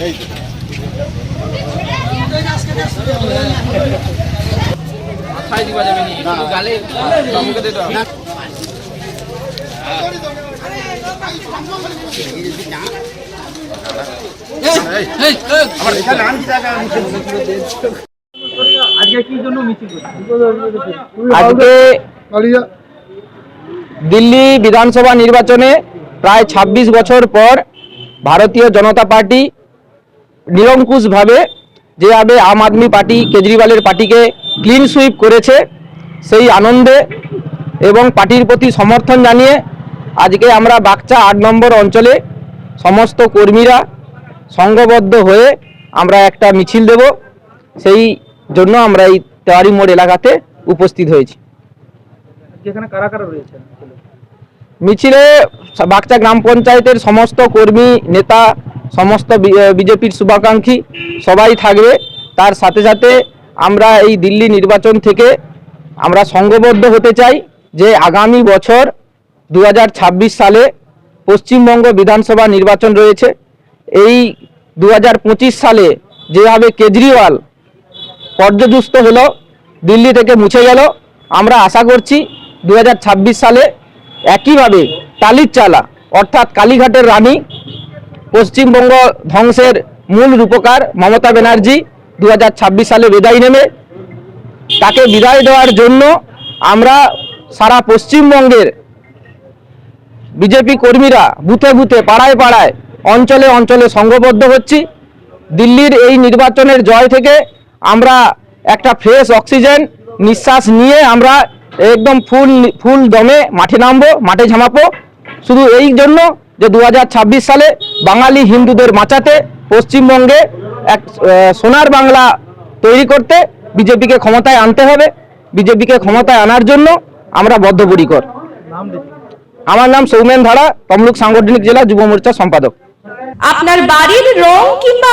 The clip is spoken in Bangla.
এই, দিল্লি বিধানসভা নির্বাচনে প্রায় ২৬ বছর পর ভারতীয় জনতা পার্টি নিরঙ্কুশভাবে যেভাবে আম আদমি পার্টি কেজরিওয়ালের পার্টিকে ক্লিন সুইপ করেছে সেই আনন্দে এবং পার্টির প্রতি সমর্থন জানিয়ে আজকে আমরা বাগচা আট নম্বর অঞ্চলে সমস্ত কর্মীরা সংঘবদ্ধ হয়ে আমরা একটা মিছিল দেব। সেই জন্য আমরা এই তেওয়ারি মোড় এলাকাতে উপস্থিত হয়েছি। মিছিলে বাগচা গ্রাম পঞ্চায়েতের সমস্ত কর্মী নেতা সমস্ত বিজেপির শুভাকাঙ্ক্ষী সবাই থাকবে। তার সাথে সাথে আমরা এই দিল্লি নির্বাচন থেকে আমরা সংঘবদ্ধ হতে চাই যে আগামী বছর দু হাজার ছাব্বিশ সালে পশ্চিমবঙ্গ বিধানসভা নির্বাচন রয়েছে। এই দু হাজার পঁচিশ সালে যেভাবে কেজরিওয়াল পর্যদুস্ত হলো, দিল্লি থেকে মুছে গেল, আমরা আশা করছি দু হাজার ছাব্বিশ সালে একইভাবে টালির চালা, অর্থাৎ কালীঘাটের রানী পশ্চিমবঙ্গ ধ্বংসের মূল রূপকার মমতা ব্যানার্জি দু হাজার ছাব্বিশ সালে বিদায় নেবে। তাকে বিদায় দেওয়ার জন্য আমরা সারা পশ্চিমবঙ্গের বিজেপি কর্মীরা বুথে বুথে, পাড়ায় পাড়ায়, অঞ্চলে অঞ্চলে সংঘবদ্ধ হচ্ছি। দিল্লির এই নির্বাচনের জয় থেকে আমরা একটা ফ্রেশ অক্সিজেন নিঃশ্বাস নিয়ে আমরা একদম ফুল ফুল দমে মাঠে নামবো, মাঠে ঝামাবো শুধু এই জন্য যে দু হাজার ছাব্বিশ সালে বাঙালি হিন্দুদের বাঁচাতে পশ্চিমবঙ্গে এক সোনার বাংলা তৈরি করতে বিজেপিকে ক্ষমতায় আনতে হবে। বিজেপিকে ক্ষমতায় আনার জন্য আমরা বদ্ধপরিকর। আমার নাম সৌমেন ধারা, তমলুক সাংগঠনিক জেলা যুব মোর্চা সম্পাদক। আপনার বাড়ির রং কিংবা